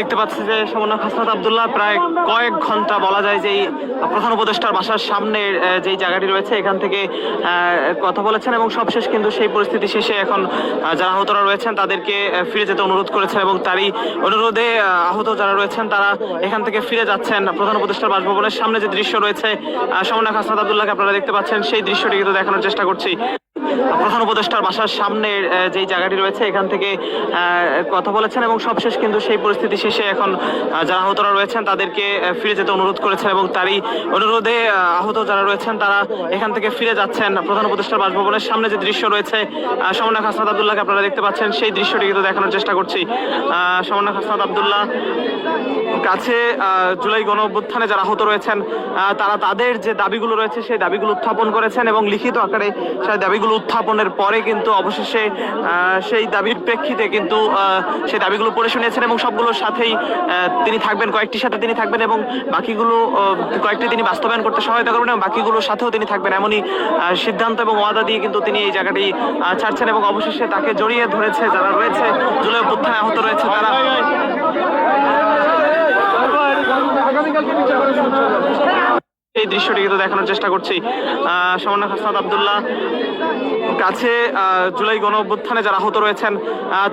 দেখতে পাচ্ছি যে সমন্বয় হাসনাত আবদুল্লাহ, প্রায় কয়েক ঘণ্টা বলা যায় যে প্রধান উপদেষ্টার বাসার সামনে যেই জায়গাটি রয়েছে, এখান থেকে কথা বলেছেন এবং সবশেষ কিন্তু সেই পরিস্থিতি শেষে এখন যারা আহতরা রয়েছেন তাদেরকে ফিরে যেতে অনুরোধ করেছেন এবং তারই অনুরোধে আহত যারা রয়েছেন তারা এখান থেকে ফিরে যাচ্ছেন প্রধান উপদেষ্টার বাসভবনের সামনে যে দৃশ্য রয়েছে সমন্বয় হাসনাত আবদুল্লাহকে আপনারা দেখতে পাচ্ছেন, সেই দৃশ্যটি কিন্তু দেখানোর চেষ্টা করছি। প্রধান উপদেষ্টার বাসার সামনে যেই জায়গাটি রয়েছে, এখান থেকে কথা বলেছেন এবং সবশেষ কিন্তু সেই পরিস্থিতি শেষে এখন যারা আহতরা রয়েছেন, তাদেরকে ফিরে যেতে অনুরোধ করেছেন এবং তারই অনুরোধে আহত যারা রয়েছেন, তারা এখান থেকে ফিরে যাচ্ছেন প্রধান উপদেষ্টার বাসভবনের সামনে যে দৃশ্য রয়েছে সমন্বয় হাসনাত আবদুল্লাহকে আপনারা দেখতে পাচ্ছেন, সেই দৃশ্যটি কিন্তু দেখানোর চেষ্টা করছি। সমন্বয় হাসনাত আবদুল্লাহ, কাছে জুলাই গণ অভ্যুত্থানে যারা আহত রয়েছেন তারা তাদের যে দাবিগুলো রয়েছে, সেই দাবিগুলো উত্থাপন করেছেন এবং লিখিত আকারে সেই দাবিগুলো উত্থাপনের পরে কিন্তু অবশেষে সেই দাবির প্রেক্ষিতে কিন্তু সেই দাবিগুলো পড়ে শুনিয়েছেন এবং সবগুলোর সাথেই তিনি থাকবেন, কয়েকটির সাথে তিনি থাকবেন এবং বাকিগুলো কয়েকটি তিনি বাস্তবায়ন করতে সহায়তা করবেন এবং বাকিগুলোর সাথেও তিনি থাকবেন এমনই সিদ্ধান্ত এবং ওয়াদা দিয়ে কিন্তু তিনি এই জায়গাটি ছাড়ছেন এবং অবশেষে তাকে জড়িয়ে ধরেছে যারা রয়েছে, জুলাই অভ্যুত্থানে আহত রয়েছে তারা। এই দৃশ্যটিকে তো দেখানোর চেষ্টা করছি। আহ, সমন্বয় হাসনাত আবদুল্লাহ। কাছে জুলাই গণ অভ্যুত্থানে যারা আহত রয়েছেন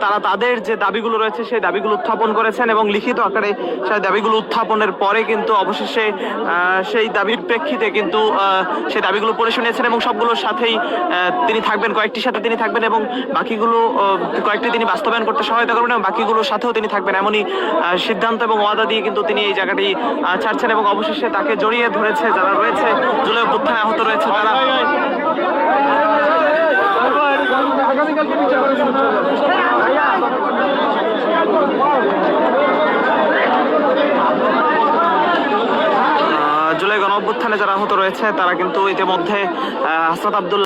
তারা তাদের যে দাবিগুলো রয়েছে, সেই দাবিগুলো উত্থাপন করেছেন এবং লিখিত আকারে সেই দাবিগুলো উত্থাপনের পরে কিন্তু অবশেষে সেই দাবির প্রেক্ষিতে কিন্তু সেই দাবিগুলো পড়ে শুনিয়েছেন এবং সবগুলোর সাথেই তিনি থাকবেন, কয়েকটির সাথে তিনি থাকবেন এবং বাকিগুলো কয়েকটি তিনি বাস্তবায়ন করতে সহায়তা করবেন এবং বাকিগুলোর সাথেও তিনি থাকবেন। এমনই সিদ্ধান্ত এবং ওয়াদা দিয়ে কিন্তু তিনি এই জায়গাটি ছাড়ছেন এবং অবশেষে তাকে জড়িয়ে ধরেছে যারা রয়েছে, জুলাই অভ্যুত্থানে আহত রয়েছে তারা। জুলাই গণ অভ্যুত্থানে যারা আহত রয়েছে তারা কিন্তু ইতিমধ্যে আহ, আবদুল্লাহ আব্দুল